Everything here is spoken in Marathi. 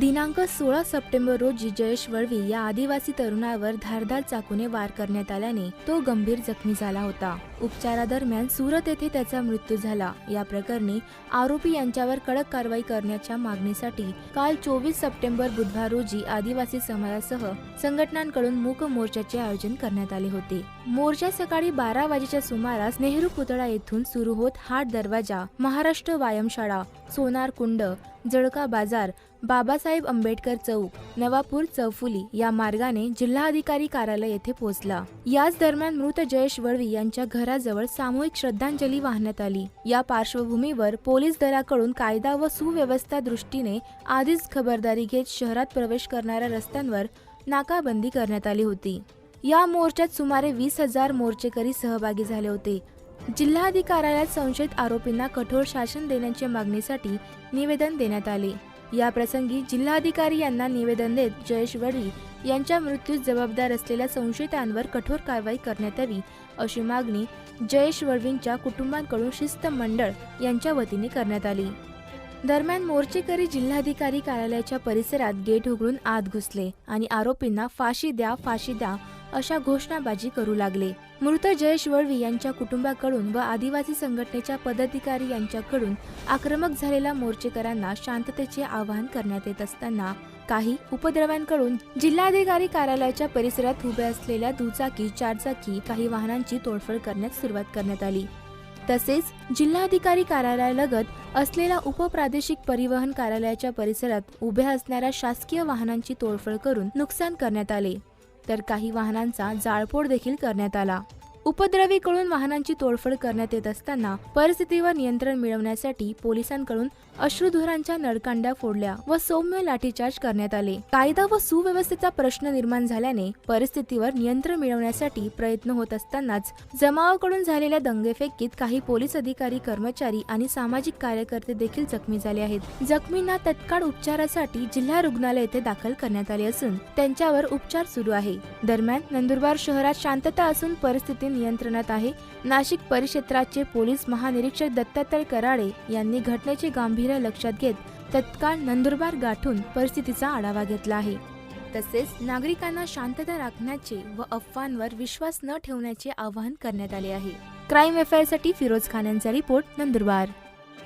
दिनांक सोळा सप्टेंबर रोजी जयेश वळवी या आदिवासी तरुणावर धारदार चाकूने वार करण्यात आल्याने तो गंभीर जखमी झाला होता. उपचारादरम्यान सुरत येथे त्याचा मृत्यू झाला. या प्रकरणी आरोपी यांच्यावर कडक कारवाई करण्याच्या मागणीसाठी काल चोवीस सप्टेंबर बुधवार रोजी आदिवासी समाजासह संघटनांकडून मूक मोर्चाचे आयोजन करण्यात आले होते. मोर्चा सकाळी बारा वाजेच्या सुमारास नेहरू पुतळा येथून सुरू होत हाट दरवाजा महाराष्ट्र व्यायामशाळा सोनार कुंड जळका बाजार बाबासाहेब आंबेडकर चौक नवापूर चौफुली या मार्गाने जिल्हाधिकारी कार्यालय येथे पोहोचला. याच दरम्यान मृत जयेश वळवी यांच्या घराजवळ सामूहिक श्रद्धांजली वाहण्यात आली. या पार्श्वभूमीवर पोलीस दलाकडून कायदा व सुव्यवस्था दृष्टीने आधीच खबरदारी घेत शहरात प्रवेश करणाऱ्या रस्त्यांवर नाकाबंदी करण्यात आली होती. या मोर्चात सुमारे वीस हजार मोर्चेकरी सहभागी झाले होते. जिल्हाधिकाऱ्यालयात संशयित आरोपींना कठोर शासन देण्याच्या मागणीसाठी निवेदन देण्यात आले. या प्रसंगी जिल्हाधिकारी यांना निवेदन देत जयेश वडवी यांच्या मृत्यूस जबाबदार असलेल्या संशयितांवर कठोर कारवाई करण्यात यावी अशी मागणी जयेश वळवींच्या कुटुंबांकडून शिस्त मंडळ यांच्या वतीने करण्यात आली. दरम्यान मोर्चेकरी जिल्हाधिकारी कार्यालयाच्या परिसरात गेट उघडून आत घुसले आणि आरोपींना फाशी द्या फाशी द्या अशा घोषणाबाजी करू लागले. मृत जयेश वळवी यांच्या कुटुंबाकडून व आदिवासी संघटनेच्या पदाधिकारी यांच्याकडून आक्रमक झालेल्या मोर्चेकरांना शांततेचे आवाहन करण्यात येत असताना काही उपद्रव्यांकडून जिल्हाधिकारी कार्यालयाच्या परिसरात उभ्या असलेल्या दुचाकी चारचाकी काही वाहनांची तोडफोड करण्यास सुरुवात करण्यात आली. तसेच जिल्हाधिकारी कार्यालयालगत असलेल्या उपप्रादेशिक परिवहन कार्यालयाच्या परिसरात उभ्या असणाऱ्या शासकीय वाहनांची तोडफोड करून नुकसान करण्यात आले. तर काही वाहनांचा जाळपोळ देखील करण्यात आला. उपद्रवीकडून वाहनांची तोडफोड करण्यात येत असताना परिस्थितीवर नियंत्रण मिळवण्यासाठी पोलिसांकडून अश्रुधुरांच्या नळकांड्या फोडल्या व सौम्य लाठीचार्ज करण्यात आले. कायदा व सुव्यवस्थेचा प्रश्न निर्माण झाल्याने परिस्थितीवर नियंत्रण मिळवण्यासाठी प्रयत्न होत असतानाच जमावाकडून झालेल्या दंगेफेकीत काही पोलीस अधिकारी कर्मचारी आणि सामाजिक कार्यकर्ते देखील जखमी झाले आहेत. जखमींना तत्काळ उपचारासाठी जिल्हा रुग्णालय येथे दाखल करण्यात आले असून त्यांच्यावर उपचार सुरू आहे. दरम्यान नंदुरबार शहरात शांतता असून परिस्थिती नियंत्रणात आहे. नाशिक परिक्षेत्राचे पोलीस महानिरीक्षक दत्तात्रय कराडे यांनी घटनेचे गांभीर्य लक्षात घेत तत्काळ नंदुरबार गाठून परिस्थितीचा आढावा घेतला आहे. तसेच नागरिकांना शांतता राखण्याचे व अफवांवर विश्वास न ठेवण्याचे आवाहन करण्यात आले आहे. क्राईम एफसाठी फिरोज खान यांचा रिपोर्ट नंदुरबार.